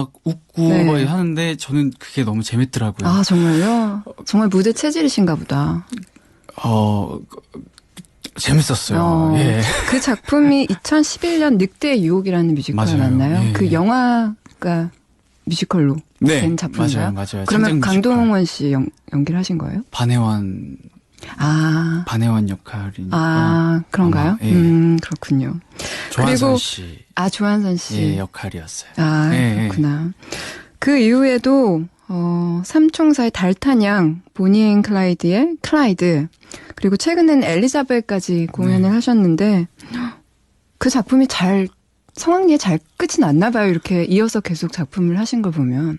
막 웃고 네. 막 하는데 저는 그게 너무 재밌더라고요. 아, 정말요? 정말 무대 체질이신가 보다. 어 그- 재밌었어요. 어, 예. 그 작품이 2011년 늑대의 유혹이라는 뮤지컬. 맞나요? 예. 그 영화가 뮤지컬로 네, 된 작품인가요? 맞아요, 맞아요. 그러면 뮤지컬. 강동원 씨 연, 연기를 하신 거예요? 반혜원 아, 반혜원 역할이니까 아 그런가요? 아마, 예. 음, 그렇군요. 조한선 그리고- 씨의 아, 조한선 씨. 역할이었어요. 아, 예, 예. 그렇구나. 그 이후에도 어, 삼총사의 달탄양, 보니 앤 클라이드의 클라이드, 그리고 최근엔 엘리자벳까지 공연을 네. 하셨는데 그 작품이 잘 성황리에 잘 끝이 났나 봐요. 이렇게 이어서 계속 작품을 하신 걸 보면.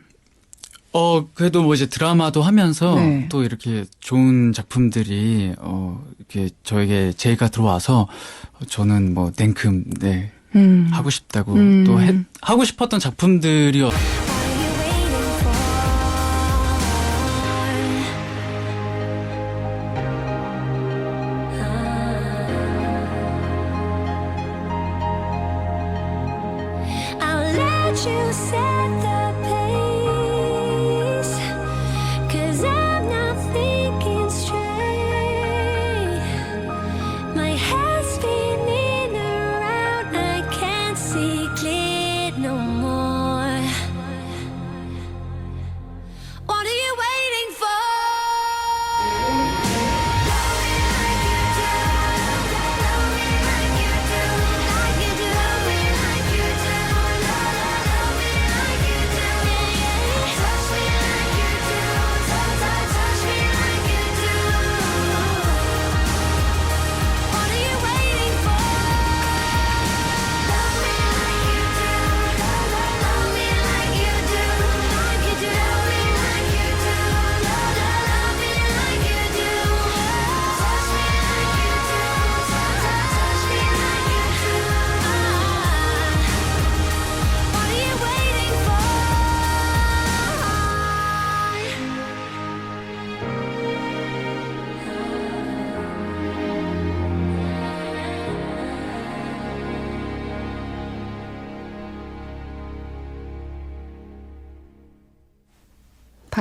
어 그래도 뭐 이제 드라마도 하면서 네. 또 이렇게 좋은 작품들이 어 이렇게 저에게 제의가 들어와서 저는 뭐 냉큼 네 음. 하고 싶다고 음. 또 해- 하고 싶었던 작품들이 What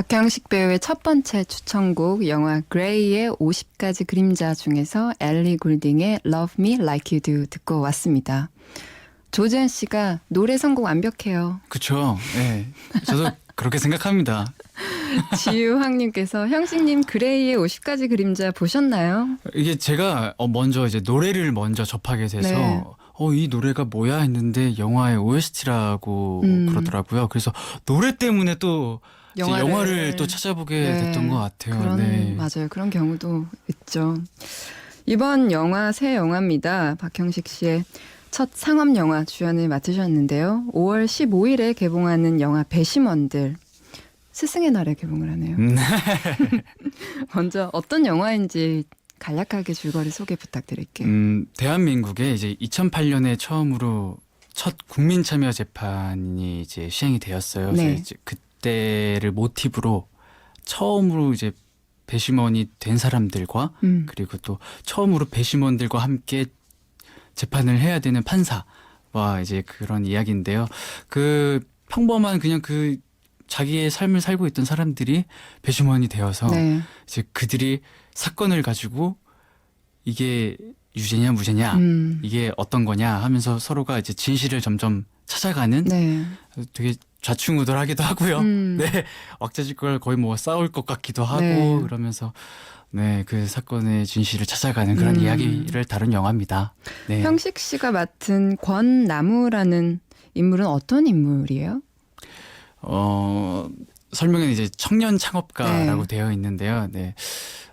박형식 배우의 첫 번째 추천곡 영화 그레이의 50가지 그림자 중에서 엘리 굴딩의 Love Me Like You Do 듣고 왔습니다. 조재현 씨가 노래 선곡 완벽해요. 그쵸 예 저도 그렇게 생각합니다 지유황님께서 형식님 그레이의 50가지 그림자 보셨나요? 이게 제가 어, 먼저 이제 노래를 먼저 접하게 돼서 네. 어 이 노래가 뭐야 했는데 영화의 OST라고 음. 그러더라고요 그래서 노래 때문에 또 영화를- 영화를, 또 찾아보게 네, 됐던 것 같아요 그런 네. 맞아요. 그런 경우도 있죠. 이번 영화 새 영화입니다. 박형식 씨의 첫 상업 영화 주연을 맡으셨는데요. 5월 15일에 개봉하는 영화 배심원들 스승의 날에 개봉을 하네요. 음, 먼저 어떤 영화인지 간략하게 줄거리 소개 부탁드릴게요. 음, 대한민국에 이제 2008년에 처음으로 첫 국민 참여 재판이 이제 시행이 되었어요. 네. 이제 그 때를 모티브로 처음으로 이제 배심원이 된 사람들과 음. 그리고 또 처음으로 배심원들과 함께 재판을 해야 되는 판사와 이제 그런 이야기인데요. 그 평범한 그냥 그 자기의 삶을 살고 있던 사람들이 배심원이 되어서 네. 이제 그들이 사건을 가지고 이게 유죄냐 무죄냐 음. 이게 어떤 거냐 하면서 서로가 이제 진실을 점점 찾아가는 네. 되게 좌충우돌하기도 하고요. 음. 네 왁자지껄 거의 뭐 싸울 것 같기도 하고 네. 그러면서 네 그 사건의 진실을 찾아가는 그런 음. 이야기를 다룬 영화입니다. 네. 형식 씨가 맡은 권나무라는 인물은 어떤 인물이에요? 어, 설명은 이제 청년 창업가라고 네. 되어 있는데요. 네.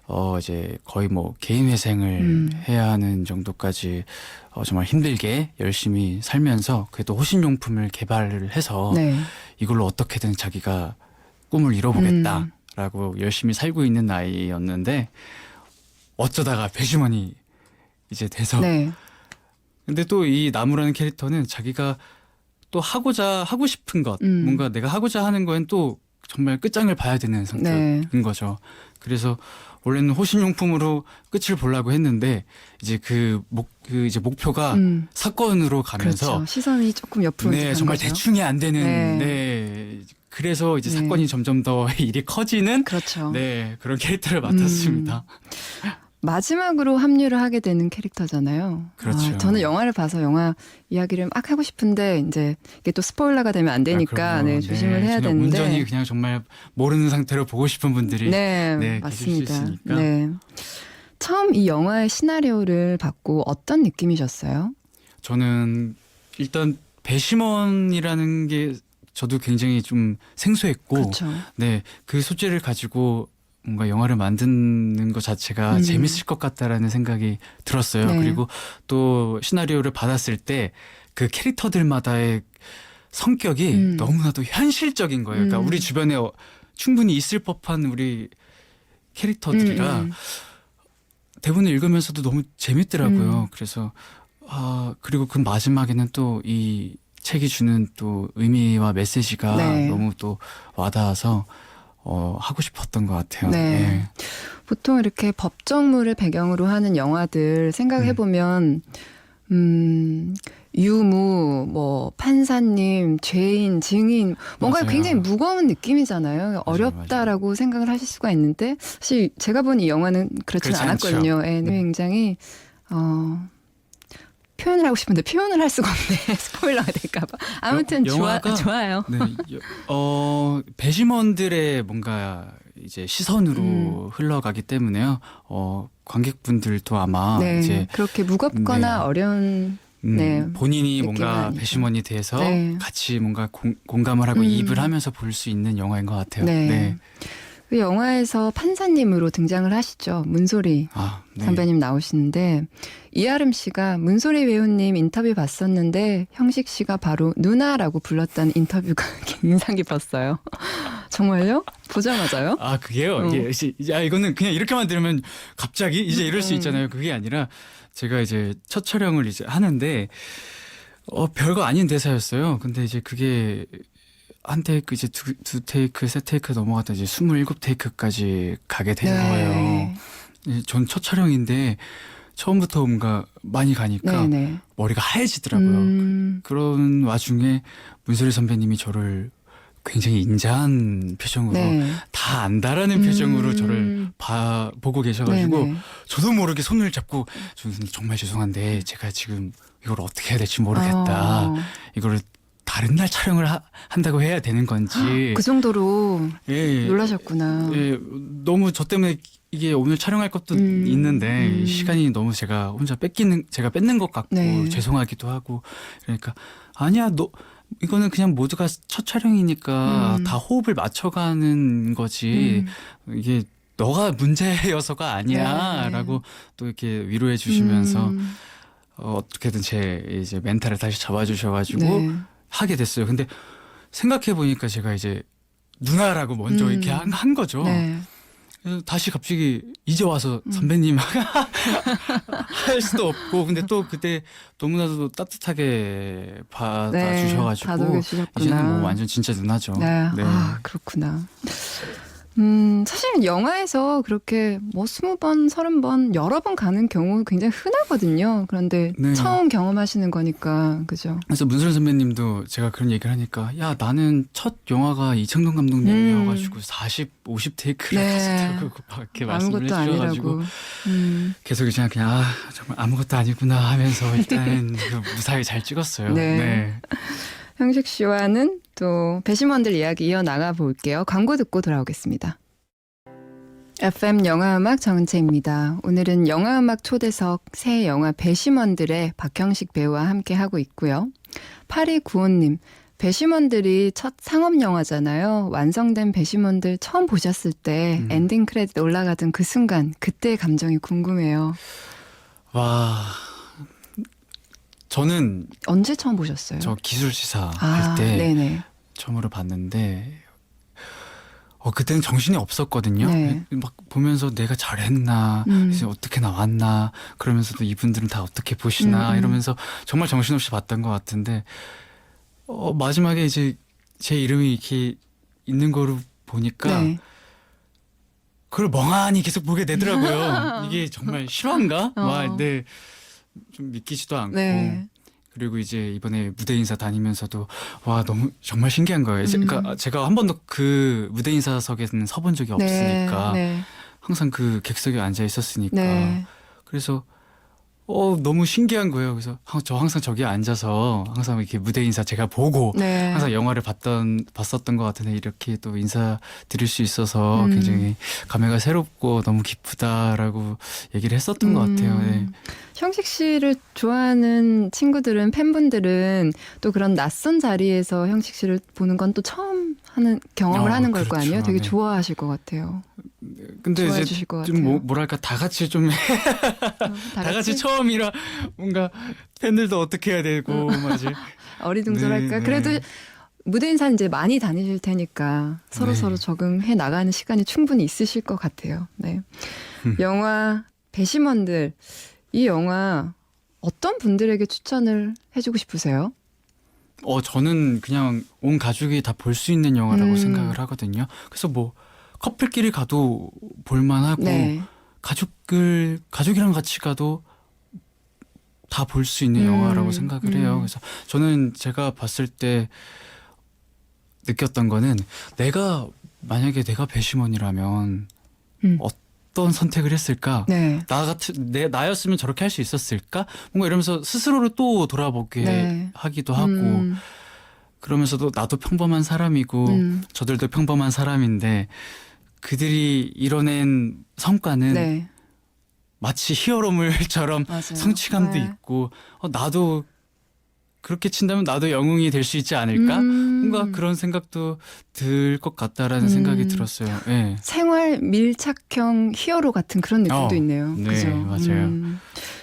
어, 이제 거의 뭐 개인 회생을 음. 해야 하는 정도까지 어, 정말 힘들게 열심히 살면서 그래도 호신용품을 개발을 해서 네. 이걸로 어떻게든 자기가 꿈을 이뤄보겠다라고 열심히 살고 있는 아이였는데 어쩌다가 배심원이 이제 돼서 네. 근데 또 이 나무라는 캐릭터는 자기가 또 하고자 하고 싶은 것 음. 뭔가 내가 하고자 하는 거엔 또 정말 끝장을 봐야 되는 성격인 네. 거죠. 그래서 원래는 호신용품으로 끝을 보려고 했는데 이제 그 목 그 이제 목표가 음. 사건으로 가면서 그렇죠. 시선이 조금 옆으로 네간 정말 거죠. 대충이 안 되는 네. 네. 그래서 이제 네. 사건이 점점 더 일이 커지는 그렇죠. 네 그런 캐릭터를 맡았습니다. 마지막으로 합류를 하게 되는 캐릭터잖아요. 그렇죠. 아, 저는 영화를 봐서 영화 이야기를 막 하고 싶은데 이제 이게 또 스포일러가 되면 안 되니까 아, 그럼요. 네, 조심을 네, 해야 되는데. 온전히 그냥 정말 모르는 상태로 보고 싶은 분들이 네, 네, 맞습니다. 네. 처음 이 영화의 시나리오를 받고 어떤 느낌이셨어요? 저는 일단 배심원이라는 게 저도 굉장히 좀 생소했고 그렇죠. 네, 그 소재를 가지고 뭔가 영화를 만드는 것 자체가 음. 재밌을 것 같다라는 생각이 들었어요. 네. 그리고 또 시나리오를 받았을 때 그 캐릭터들마다의 성격이 음. 너무나도 현실적인 거예요. 그러니까 음. 우리 주변에 어, 충분히 있을 법한 우리 캐릭터들이라 음, 음. 대본을 읽으면서도 너무 재밌더라고요. 음. 그래서 아 그리고 그 마지막에는 또 이 책이 주는 또 의미와 메시지가 네. 너무 또 와닿아서 어 하고 싶었던 것 같아요. 네. 보통 이렇게 법정물을 배경으로 하는 영화들 생각해 보면 음 유무 뭐 판사님 죄인 증인 뭔가 맞아요. 굉장히 무거운 느낌이잖아요 어렵다라고 생각을 하실 수가 있는데 사실 제가 본 이 영화는 그렇지 않았거든요 예, 네. 굉장히 어 표현을 하고 싶은데 표현을 할 수가 없네 스포일러가 될까봐 아무튼 여- 좋아 영화가- 좋아 요 네. 여- 어 배심원들의 뭔가 이제 시선으로 음. 흘러가기 때문에요. 어 관객분들도 아마 네 이제 그렇게 무겁거나 네. 어려운 음, 네. 본인이 뭔가. 배심원이 돼서 네. 같이 뭔가 공, 공감을 하고 음. 이입을 하면서 볼 수 있는 영화인 것 같아요. 네. 그 영화에서 판사님으로 등장을 하시죠. 문소리 아, 네. 선배님 나오시는데 이아름 씨가 문소리 배우님 인터뷰 봤었는데 형식 씨가 바로 누나라고 불렀다는 인터뷰가 인상 깊었어요. 정말요? 보자마자요? 아 그게요. 어. 이게 이제 야 이거는 그냥 이렇게만 들으면 갑자기 이제 이럴 수 음. 있잖아요. 그게 아니라 제가 이제 첫 촬영을 이제 하는데 어 별거 아닌 대사였어요. 근데 이제 그게 한 테이크 이제 두, 두 테이크 세 테이크 넘어갔다 이제 27 테이크까지 가게 된 거예요. 예, 전첫 촬영인데 처음부터 뭔가 많이 가니까 네네. 머리가 하얘지더라고요. 음, 그런 와중에 문소리 선배님이 저를 굉장히 인자한 표정으로 네. 다 안다라는 표정으로 음. 저를 봐 보고 계셔가지고 네네. 저도 모르게 손을 잡고 정말 죄송한데 제가 지금 이걸 어떻게 해야 될지 모르겠다. 어, 이거를 다른 날 촬영을 하- 한다고 해야 되는 건지. 그 정도로 예, 놀라셨구나. 예, 너무 저 때문에 이게 오늘 촬영할 것도 음, 있는데 음. 시간이 너무 제가 혼자 뺏기는 제가 뺏는 것 같고 네. 죄송하기도 하고 그러니까 아니야 너 이거는 그냥 모두가 첫 촬영이니까 음. 다 호흡을 맞춰가는 거지 음. 이게 너가 문제여서가 네, 네. 아니야라고 또 이렇게 위로해 주시면서 음, 어, 어떻게든 제 이제 멘탈을 다시 잡아주셔가지고 네. 하게 됐어요. 근데 생각해 보니까 제가 이제 누나라고 먼저 음. 이렇게 한, 한 거죠. 네. 그래서 다시 갑자기 이제 와서 음. 선배님 할 수도 없고 근데 또 그때 너무나도 따뜻하게 받아주셔가지고 다독여주셨구나. 이제는 뭐 완전 진짜 누나죠. 네. 아, 그렇구나. 음, 사실 영화에서 그렇게 뭐 스무 번, 서른 번, 여러 번 가는 경우 굉장히 흔하거든요. 그런데 네. 처음 경험하시는 거니까, 그죠? 그래서 문설 선배님도 제가 그런 얘기를 하니까 야 나는 첫 영화가 이창동 감독님이어가지고 40, 50 테이크를 네. 했었다고 그렇게 말씀을 아무것도 해주셔가지고 아니라고. 음, 계속 그냥 그냥 아 정말 아무것도 아니구나 하면서 일단 그 무사히 잘 찍었어요. 네. 네. 형식 씨와는 또 배심원들 이야기 이어나가 볼게요. 광고 듣고 돌아오겠습니다. FM 영화음악 정은채입니다. 오늘은 영화음악 초대석 새 영화 배심원들의 박형식 배우와 함께 하고 있고요. 8295님, 배심원들이 첫 상업 영화잖아요. 완성된 배심원들 처음 보셨을 때 음. 엔딩 크레딧 올라가던 그 순간, 그때의 감정이 궁금해요. 와 저는 언제 처음 보셨어요? 저 기술 시사 아, 할 때 네네. 처음으로 봤는데 어 그때는 정신이 없었거든요. 네. 막 보면서 내가 잘했나, 음. 이제 어떻게 나왔나, 그러면서도 이분들은 다 어떻게 보시나 음, 음. 이러면서 정말 정신없이 봤던 것 같은데 어 마지막에 이제 제 이름이 이렇게 있는 거를 보니까 네. 그걸 멍하니 계속 보게 되더라고요. 이게 정말 실화인가? 어. 막, 네. 좀 믿기지도 않고. 네. 그리고 이제 이번에 무대 인사 다니면서도 와 너무 정말 신기한 거예요. 제- 음. 그러니까 제가 한 번도 그 무대 인사석에는 서본 적이 없으니까 네. 항상 그 객석에 앉아 있었으니까 네. 그래서 어 너무 신기한 거예요. 그래서 항- 저 항상 저기 앉아서 항상 이렇게 무대 인사 제가 보고 네. 항상 영화를 봤던 봤었던 것 같은데 이렇게 또 인사 드릴 수 있어서 음. 굉장히 감회가 새롭고 너무 기쁘다라고 얘기를 했었던 것 같아요. 네. 음. 형식 씨를 좋아하는 친구들은 팬분들은 또 그런 낯선 자리에서 형식 씨를 보는 건 또 처음 하는 경험을 어, 하는 걸거 그렇죠. 아니에요? 되게 네. 좋아하실 것 같아요. 근데 좋아해 이제 주실 것 같아요. 좀 뭐, 뭐랄까 다 같이 좀 다다 같이 처음이라 뭔가 팬들도 어떻게 해야 되고 맞지. 어리둥절할까? 네, 그래도 네. 무대 인사 이제 많이 다니실 테니까 서로 네. 서로 적응해 나가는 시간이 충분히 있으실 것 같아요. 네. 음. 영화 배심원들 이 영화 어떤 분들에게 추천을 해주고 싶으세요? 어 저는 그냥 온 가족이 다 볼 수 있는 영화라고 음. 생각을 하거든요. 그래서 뭐 커플끼리 가도 볼만하고 네. 가족을 가족이랑 같이 가도 다 볼 수 있는 음, 영화라고 생각을 해요. 음. 그래서 저는 제가 봤을 때 느꼈던 거는 내가 만약에 내가 배심원이라면 음. 어떤 선택을 했을까? 네. 나 같은 내 나였으면 저렇게 할 수 있었을까? 뭔가 이러면서 스스로를 또 돌아보게 네. 하기도 하고 음, 그러면서도 나도 평범한 사람이고 음. 저들도 평범한 사람인데 그들이 이뤄낸 성과는 네. 마치 히어로물처럼 맞아요. 성취감도 네. 있고 어, 나도 그렇게 친다면 나도 영웅이 될 수 있지 않을까? 음. 뭔가 그런 생각도 들 것 같다라는 음. 생각이 들었어요. 예. 생활 밀착형 히어로 같은 그런 느낌도 어, 있네요. 네, 그죠? 맞아요. 음.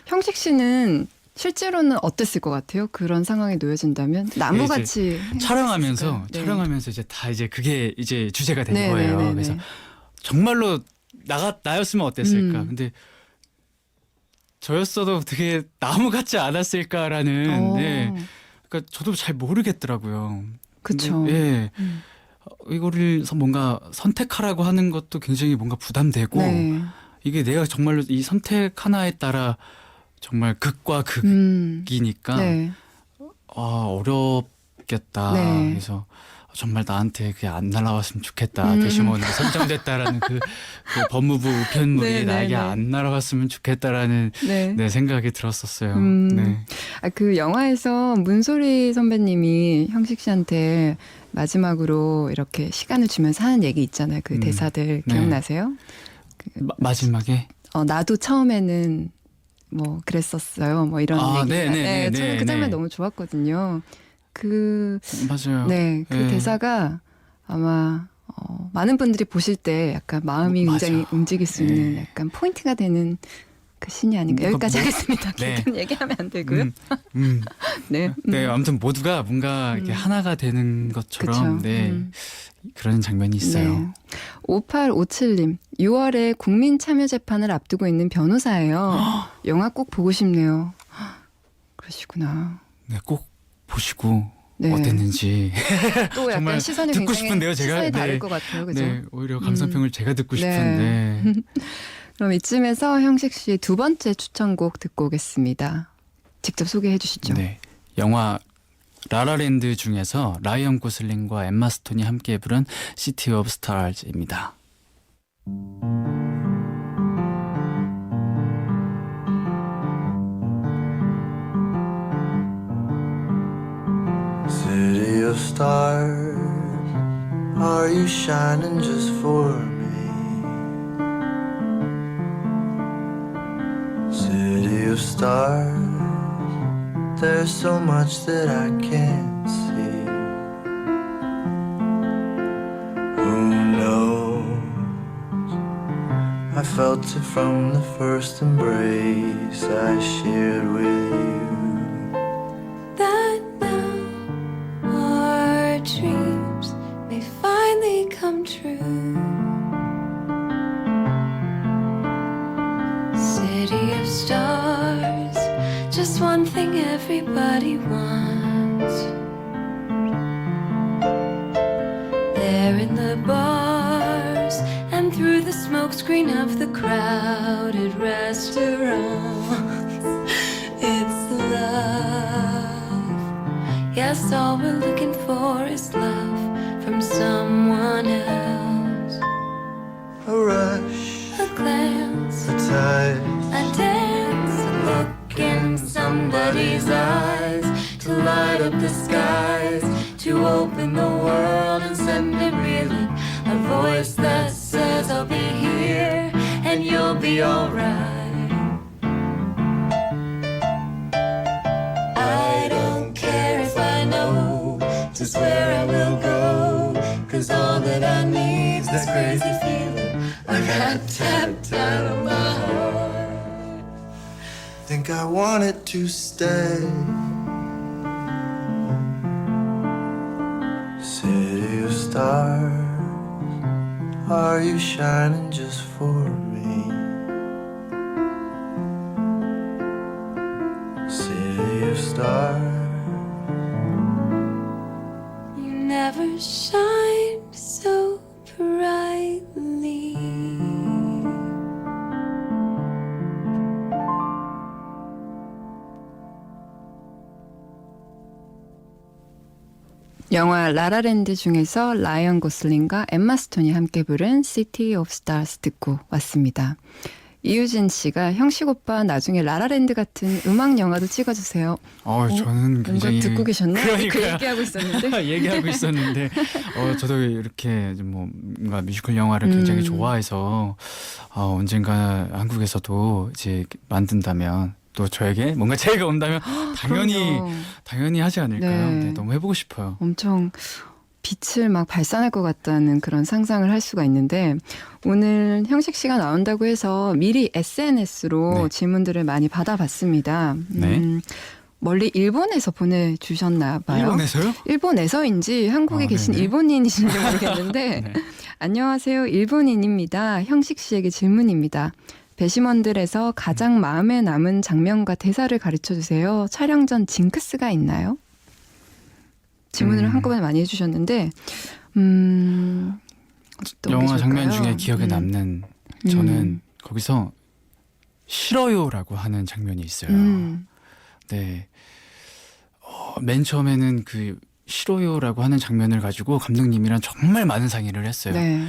형식 씨는 실제로는 어땠을 것 같아요? 그런 상황에 놓여진다면 나무같이 촬영하면서 행복했을까요? 네. 촬영하면서 이제 다 이제 그게 이제 주제가 된 네, 거예요. 네, 네, 그래서 네. 정말로 나가 나였으면 어땠을까? 음. 근데 저였어도 되게 나무 같지 않았을까라는 어, 네. 그러니까 저도 잘 모르겠더라고요. 근데, 예. 음. 어, 이거를 서- 뭔가 선택하라고 하는 것도 굉장히 뭔가 부담되고 네. 이게 내가 정말로 이 선택 하나에 따라 정말 극과 음. 극이니까 네. 아 어렵겠다. 네. 그래서 정말 나한테 그게 안 날아왔으면 좋겠다. 음. 배심원으로 선정됐다라는 그, 그 법무부 우편물이 네, 네, 나에게 네. 안 날아왔으면 좋겠다라는 네. 네, 생각이 들었었어요. 음. 네. 아, 그 영화에서 문소리 선배님이 형식 씨한테 마지막으로 이렇게 시간을 주면서 하는 얘기 있잖아요. 그 음. 대사들 네. 기억나세요? 마, 마지막에 어, 나도 처음에는 뭐 그랬었어요. 뭐 이런 아, 얘기가. 네, 네, 네, 저는 네, 그 장면 네. 너무 좋았거든요. 그 맞아요. 네, 그 네. 대사가 아마 어, 많은 분들이 보실 때 약간 마음이 어, 맞아. 굉장히 움직일 수 있는 네. 약간 포인트가 되는 그 신이 아닌가. 여기까지 뭐- 하겠습니다. 네. 길게는 얘기하면 안 되고요. 음, 음. 네. 네, 음. 아무튼 모두가 뭔가 이렇게 음. 하나가 되는 것처럼 그쵸. 네 음. 그런 장면이 있어요. 네. 5857님, 6월에 국민 참여 재판을 앞두고 있는 변호사예요. 영화 꼭 보고 싶네요. 그러시구나. 네, 꼭 보시고 네. 어땠는지. 또 약간 정말 시선이 듣고 굉장히 싶은데요, 제가? 시선이 다를 네. 것 같아요. 그죠? 네, 오히려 감상평을 제가 듣고 네. 싶은데. 그럼 이쯤에서 형식 씨두 번째 추천곡 듣고 오겠습니다. 직접 소개해 주시죠. 네. 영화 라라랜드 중에서 라이언 고슬링과 엠마 스톤이 함께 부른 시티 오브 스타즈입니다. City of stars, are you shining just for me? City of stars, there's so much that I can't see. Who knows? I felt it from the first embrace I shared with you. Somebody's eyes to light up the skies, to open the world and send it reeling. A voice that says, I'll be here and you'll be alright. I don't care if I know just where I will go. Cause all that I need is this crazy feeling I got tapped out of my heart. Think I wanted to stay. City of stars, are you shining just for me? City of stars. You never shine 영화 라라랜드 중에서 라이언 고슬링과 엠마 스톤이 함께 부른 City of Stars 듣고 왔습니다. 이유진 씨가 형식 오빠 나중에 라라랜드 같은 음악 영화도 찍어주세요. 어, 저는 뭔가 굉장히 듣고 계셨나? 그 그러니까요. 얘기하고 있었는데. 얘기하고 있었는데 어 저도 이렇게 좀뭐 뭔가 뮤지컬 영화를 굉장히 음. 좋아해서 어, 언젠가 한국에서도 이제 만든다면 또 저에게 뭔가 제의가 온다면 당연히 그럼요. 당연히 하지 않을까요? 네. 네, 너무 해보고 싶어요. 엄청 빛을 막 발산할 것 같다는 그런 상상을 할 수가 있는데 오늘 형식 씨가 나온다고 해서 미리 SNS로 네. 질문들을 많이 받아봤습니다. 네. 음, 멀리 일본에서 보내주셨나 봐요. 일본에서요? 일본에서인지 한국에 아, 계신 네네. 일본인이신지 모르겠는데 네. 안녕하세요 일본인입니다. 형식 씨에게 질문입니다. 배심원들에서 가장 마음에 남은 장면과 대사를 가르쳐 주세요. 촬영 전 징크스가 있나요? 질문을 음. 한꺼번에 많이 해주셨는데, 음, 영화 장면? 중에 기억에 음. 남는 저는 음. 거기서 싫어요라고 하는 장면이 있어요. 음, 네. 어, 맨 처음에는 그 싫어요라고 하는 장면을 가지고 감독님이랑 정말 많은 상의를 했어요. 네,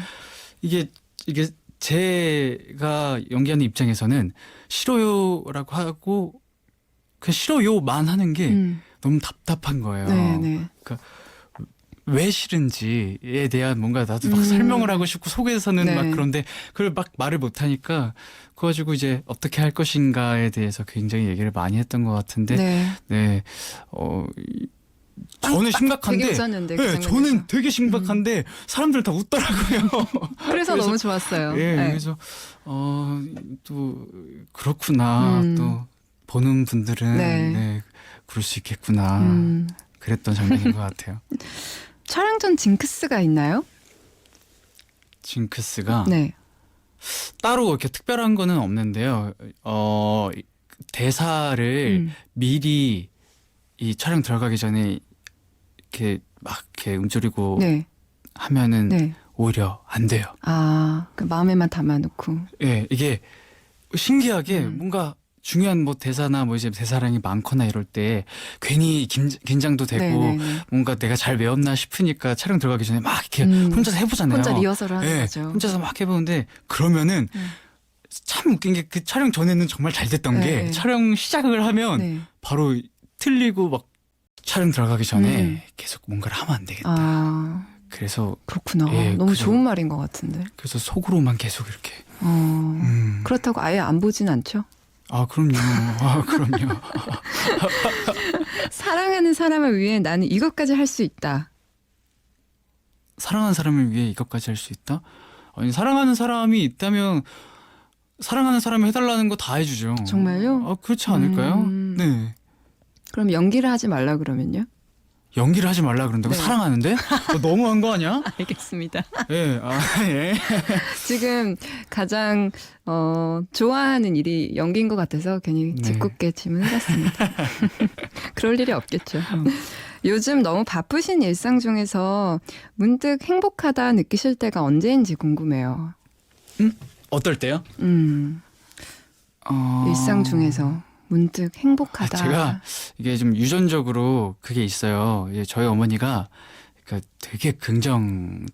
이게 이게 제가 연기하는 입장에서는 싫어요라고 하고 그 싫어요만 하는 게 음, 너무 답답한 거예요. 네, 네, 왜 싫은지에 대한 뭔가 나도 막 음. 설명을 하고 싶고 속에서는 네. 막 그런데 그걸 막 말을 못 하니까 그거 가지고 이제 어떻게 할 것인가에 대해서 굉장히 얘기를 많이 했던 것 같은데 네. 네. 어, 이- 저는 되게 심각한데. 웃었는데 그 네, 장면에서. 저는 되게 심각한데 사람들 다 웃더라고요. 그래서, 너무 좋았어요. 예, 네. 그래서 어, 또 그렇구나. 음. 또 보는 분들은 네. 네. 그럴 수 있겠구나. 음, 그랬던 장면인 것 같아요. 촬영 전 징크스가 있나요? 징크스가 네. 따로 이렇게 특별한 거는 없는데요. 어, 이- 대사를 음. 미리 이 촬영 들어가기 전에 이렇게 막 이렇게 움츠리고 네. 하면은 네. 오히려 안 돼요. 아, 그 마음에만 담아놓고. 예, 이게 신기하게 음. 뭔가 중요한 뭐 대사나 뭐 이제 대사량이 많거나 이럴 때 괜히 긴, 긴장도 되고 네네네. 뭔가 내가 잘 외웠나 싶으니까 촬영 들어가기 전에 막 이렇게 음. 혼자서 해보잖아요. 혼자 리허설을 하는 예, 거죠. 혼자서 막 해보는데 그러면은 음. 참 웃긴 게 그 촬영 전에는 정말 잘 됐던 네, 게 네. 촬영 시작을 하면 네. 바로 틀리고 막 촬영 들어가기 전에 음. 계속 뭔가를 하면 안 되겠다. 아, 그래서 그렇구나. 예, 너무 그죠. 좋은 말인 것 같은데. 그래서 속으로만 계속 이렇게. 어, 음. 그렇다고 아예 안 보진 않죠. 아 그럼요. 아 그럼요. 사랑하는 사람을 위해 나는 이것까지 할 수 있다. 사랑하는 사람을 위해 이것까지 할 수 있다? 아니 사랑하는 사람이 있다면 사랑하는 사람이 해달라는 거 다 해주죠. 정말요? 아 그렇지 않을까요? 음. 네. 그럼 연기를 하지 말라 그러면요? 연기를 하지 말라 그런다고 네. 사랑하는데 어, 너무한 거 아니야? 알겠습니다. 예, 아 예. 지금 가장 어, 좋아하는 일이 연기인 것 같아서 괜히 네. 짓궂게 질문해봤습니다. 그럴 일이 없겠죠. 요즘 너무 바쁘신 일상 중에서 문득 행복하다 느끼실 때가 언제인지 궁금해요. 어떨 때요? 음, 어... 일상 중에서 문득 행복하다. 아, 제가 이게 좀 유전적으로 그게 있어요. 예, 저희 어머니가 그러니까 되게 긍정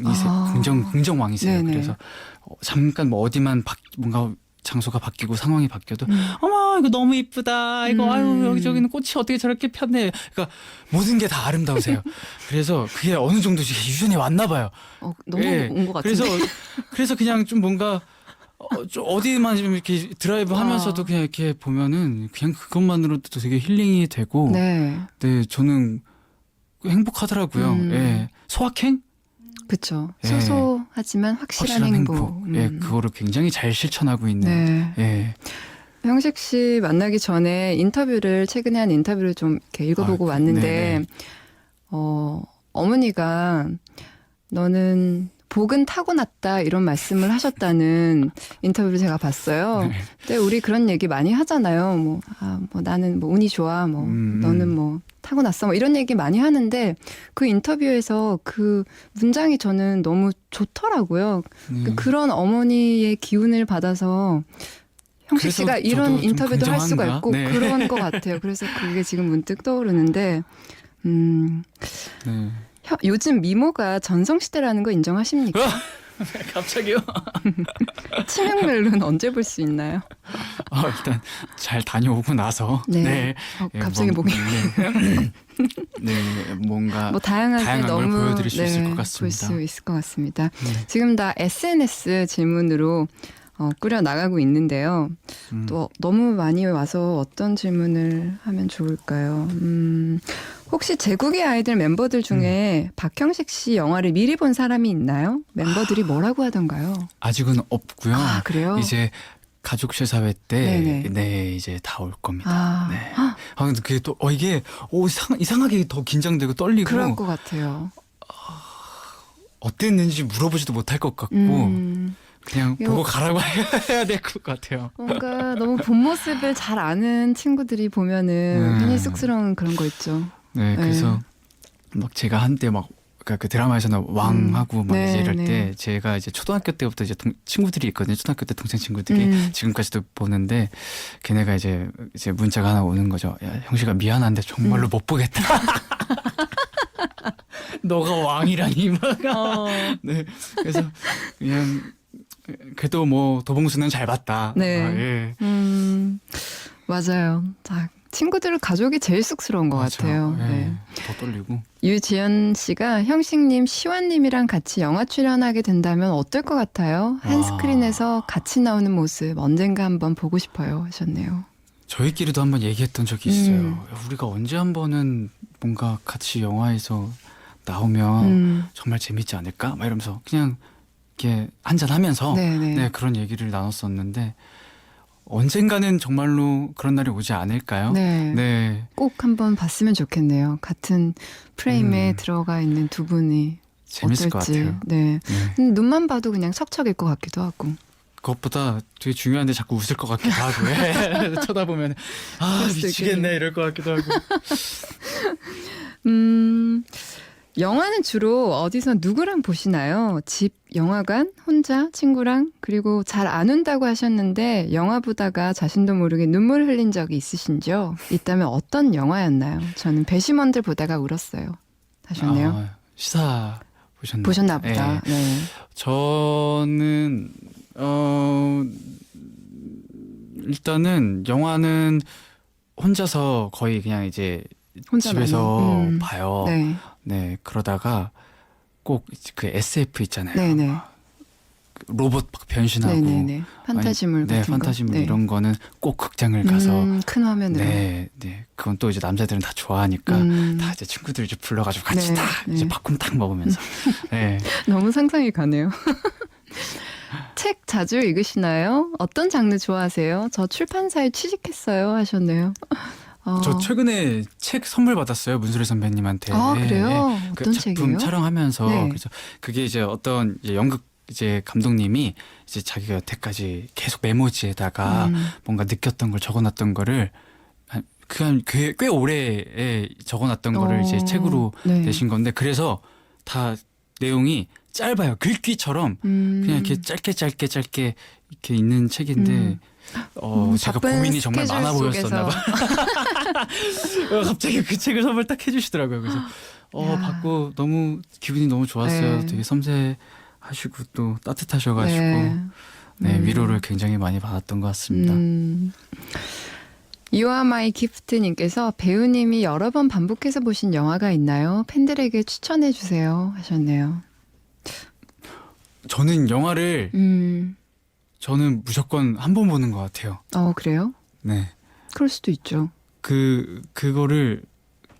이세, 아. 긍정 긍정왕이세요. 네네. 그래서 어, 잠깐 뭐 어디만 바, 뭔가 장소가 바뀌고 상황이 바뀌어도 음. 어머 이거 너무 이쁘다 이거 음. 아유 여기저기는 꽃이 어떻게 저렇게 폈네 그러니까 모든 게 다 아름다우세요 그래서 그게 어느 정도 유전이 왔나 봐요 어, 너무 예, 온것 같은데. 그래서 그래서 그냥 좀 뭔가 어, 좀 어디만 좀 이렇게 드라이브 하면서도 아. 그냥 이렇게 보면은 그냥 그것만으로도 되게 힐링이 되고 네, 네, 저는 행복하더라고요 음. 예 소확행 그렇죠. 예. 소소하지만 확실한, 행복. 행복, 예 음. 그거를 굉장히 잘 실천하고 있는 네. 예 형식 씨 만나기 전에 인터뷰를 최근에 한 인터뷰를 좀 이렇게 읽어보고 아, 그- 왔는데 네네. 어 어머니가 너는 복은 타고났다 이런 말씀을 하셨다는 인터뷰를 제가 봤어요. 네. 근데 우리 그런 얘기 많이 하잖아요. 뭐, 아, 뭐 나는 뭐 운이 좋아, 뭐 음, 너는 음. 뭐 타고났어, 뭐 이런 얘기 많이 하는데 그 인터뷰에서 그 문장이 저는 너무 좋더라고요. 음. 그런 어머니의 기운을 받아서 형식 씨가 이런 인터뷰도 할 수가? 있고 네. 그런 것 같아요. 그래서 그게 지금 문득 떠오르는데, 음, 네. 혀- 요즘 미모가 전성시대라는 거 인정하십니까? 갑자기요? 치명멜로는 언제 볼 수 있나요? 아, 일단 잘 다녀오고 나서 네. 네, 어, 예, 갑자기 뭐, 목이 네. 네, 뭔가 뭐 다양하게 다양한 걸 너무 보여드릴 수 있을 것 같습니다. 볼 수 있을 것 같습니다. 네. 지금 다 SNS 질문으로 어, 꾸려 나가고 있는데요. 음. 또 너무 많이 와서 어떤 질문을 하면 좋을까요? 음, 혹시 제국의 아이들 멤버들 중에 음. 박형식 씨 영화를 미리 본 사람이 있나요? 멤버들이 뭐라고 하던가요? 아직은 없고요. 아 그래요? 이제 가족 실사회 때 네네. 네, 이제 다 올 겁니다. 아, 네. 아 근데 그게 또 어 이게 오 이상, 이상하게 더 긴장되고 떨리고 그럴 것 같아요. 어땠는지 물어보지도 못할 것 같고 음, 그냥 보고 가라고 해야 될 것 같아요. 뭔가 너무 본 모습을 잘 아는 친구들이 보면은 음. 괜히 쑥스러운 그런 거 있죠. 네, 그래서 막 제가 한때 막 그러니까 그 드라마에서는 왕하고 막 네, 이제 이럴 네. 때 제가 이제 초등학교 때부터 이제 동, 친구들이 있거든요. 초등학교 때 동생 친구들이 음. 지금까지도 보는데 걔네가 이제 이제 문자가 하나 오는 거죠. 야, 형씨가 미안한데 정말로 음. 못 보겠다. 너가 왕이라니 막. 어, 네. 그래서 그냥 그래도 뭐 도봉수는 잘 봤다. 네. 아, 예. 음, 맞아요. 자, 친구들 가족이 제일 쑥스러운 것 맞아. 같아요. 예. 네. 더 떨리고. 유지연 씨가 형식님, 시완님이랑 같이 영화 출연하게 된다면 어떨 것 같아요? 한 와. 스크린에서 같이 나오는 모습 언젠가 한번 보고 싶어요 하셨네요. 저희끼리도 한번 얘기했던 적이 있어요. 음. 야, 우리가 언제 한 번은 뭔가 같이 영화에서 나오면 음, 정말 재밌지 않을까? 막 이러면서 그냥 이렇게 한잔 하면서 네네. 네, 그런 얘기를 나눴었는데 언젠가는 정말로 그런 날이 오지 않을까요? 네. 네. 꼭 한번 봤으면 좋겠네요. 같은 프레임에 음. 들어가 있는 두 분이 재밌을 어떨지. 것 같아요. 네. 네. 눈만 봐도 그냥 척척일 것 같기도 하고. 그것보다 되게 중요한데 자꾸 웃을 것 같기도 하고 예. 쳐다보면 아 미치겠네. 이럴 것 같기도 하고 음, 영화는 주로 어디서 누구랑 보시나요? 집, 영화관, 혼자, 친구랑? 그리고 잘안 운다고 하셨는데 영화 보다가 자신도 모르게 눈물 흘린 적이 있으신지요? 있다면 어떤 영화였나요? 저는 배심원들 보다가 울었어요. 하셨네요. 아, 시사 보셨나요? 보셨나 보다. 예. 네. 저는 어 일단은 영화는 혼자서 거의 그냥 이제 집에서. 음. 봐요. 네. 네. 그러다가 꼭 그 SF 있잖아요. 네네. 그 로봇 막 변신하고 네네네. 판타지물 아니, 네, 같은 거. 판타지물 네. 이런 거는 꼭 극장을 가서 음, 큰 화면으로. 네, 네. 그건 또 이제 남자들은 다 좋아하니까 음, 다 이제 친구들 이제 불러가지고 같이 네, 딱 네. 이제 팝콘 딱 먹으면서. 네. 너무 상상이 가네요. 책 자주 읽으시나요? 어떤 장르 좋아하세요? 저 출판사에 취직했어요 하셨네요. 어. 저 최근에 책 선물 받았어요 문수리 선배님한테. 아 네, 그래요? 네. 그 어떤 작품 책이에요? 촬영하면서 네. 그래서 그게 이제 어떤 이제 연극 이제 감독님이 이제 자기가 여태까지 계속 메모지에다가 음, 뭔가 느꼈던 걸 적어놨던 거를 한 그한 꽤, 꽤 오래에 적어놨던 거를 어, 이제 책으로 네. 내신 건데 그래서 다 내용이 짧아요 글귀처럼 음, 그냥 이렇게 짧게 짧게 짧게 이렇게 있는 책인데 음. 어, 음, 제가 바쁜 고민이 정말 스케줄 많아 보였었나 봐. 어, 갑자기 그 책을 선물 딱 해주시더라고요. 그래서 어 야. 받고 너무 기분이 너무 좋았어요. 네. 되게 섬세하시고 또 따뜻하셔가지고 네. 네, 음. 위로를 굉장히 많이 받았던 것 같습니다. 음. 유아마이 기프트님께서 배우님이 여러 번 반복해서 보신 영화가 있나요? 팬들에게 추천해 주세요 하셨네요. 저는 영화를 음, 저는 무조건 한 번 보는 것 같아요. 어 그래요? 네, 그럴 수도 있죠. 그 그거를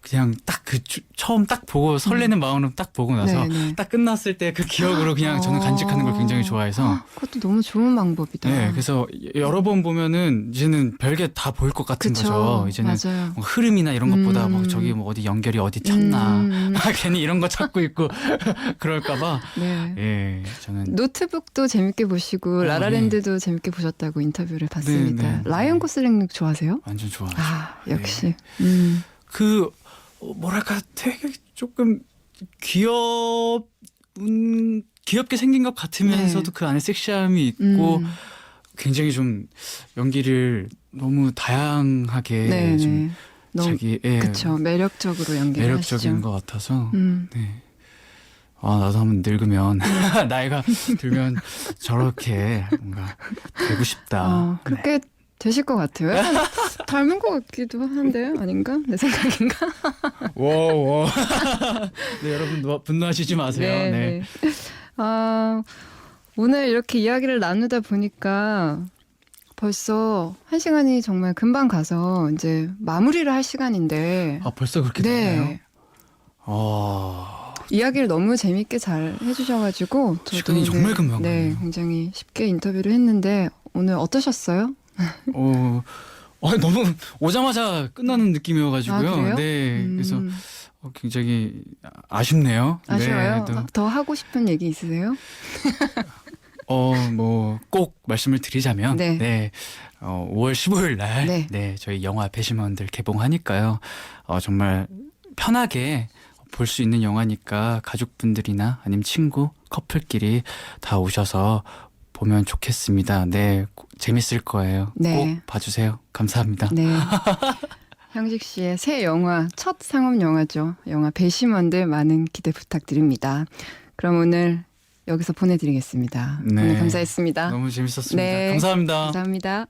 그냥 딱 그 처음 딱 보고 설레는 마음으로 딱 보고 나서 음. 네네. 딱 끝났을 때 그 기억으로 그냥 저는 간직하는 걸 굉장히 좋아해서 그것도 너무 좋은 방법이다. 네, 그래서 여러 번 보면은 이제는 별게 다 보일 것 같은 그쵸? 거죠. 이제는 맞아요. 뭐 흐름이나 이런 것보다 음. 뭐 저기 뭐 어디 연결이 어디 찼나 음. 아, 괜히 이런 거 찾고 있고 그럴까봐 네. 예 노트북도 재밌게 보시고 어, 라라랜드도 재밌게 보셨다고 인터뷰를 봤습니다. 네, 네. 라이언 고슬링 좋아하세요? 완전 좋아요. 아 네. 역시. 음. 그 어, 뭐랄까 되게 조금 귀엽은 귀엽게 생긴 것 같으면서도 네. 그 안에 섹시함이 있고 음. 굉장히 좀 연기를 너무 다양하게 네, 좀 네. 너무 자기 예, 그쵸 매력적으로 연기를 매력적인 하시죠. 것 같아서 음. 네. 아 나도 한번 늙으면 나이가 들면 저렇게 뭔가 되고 싶다. 어, 그렇게 되실 것 같아요. 약간 닮은 것 같기도 한데 아닌가? 내 생각인가? 워워. 네 여러분 노- 분노하시지 마세요. 네. 아 오늘 이렇게 이야기를 나누다 보니까 벌써 한 시간이 정말 금방 가서 이제 마무리를 할 시간인데. 아 벌써 그렇게 됐나요? 네. 아 이야기를 너무 재밌게 잘 해주셔가지고 저도 시간이 정말 금방 네 가네요. 굉장히 쉽게 인터뷰를 했는데 오늘 어떠셨어요? 어, 어, 너무 오자마자 끝나는 느낌이어가지고요. 아, 그래요? 네, 그래서 음, 어, 굉장히 아쉽네요. 아쉬워요. 네, 또, 더 하고 싶은 얘기 있으세요? 어, 뭐 꼭 말씀을 드리자면, 네. 네, 어, 5월 15일 날, 네. 네. 저희 영화 배심원들 개봉하니까요. 어, 정말 편하게 볼 수 있는 영화니까 가족분들이나 아니면 친구, 커플끼리 다 오셔서 보면 좋겠습니다. 네, 꼭 재밌을 거예요. 네. 꼭 봐주세요. 감사합니다. 네. 형식 씨의 새 영화 첫 상업 영화죠. 영화 배심원들 많은 기대 부탁드립니다. 그럼 오늘 여기서 보내드리겠습니다. 네. 오늘 감사했습니다. 너무 재밌었습니다. 네. 감사합니다. 감사합니다.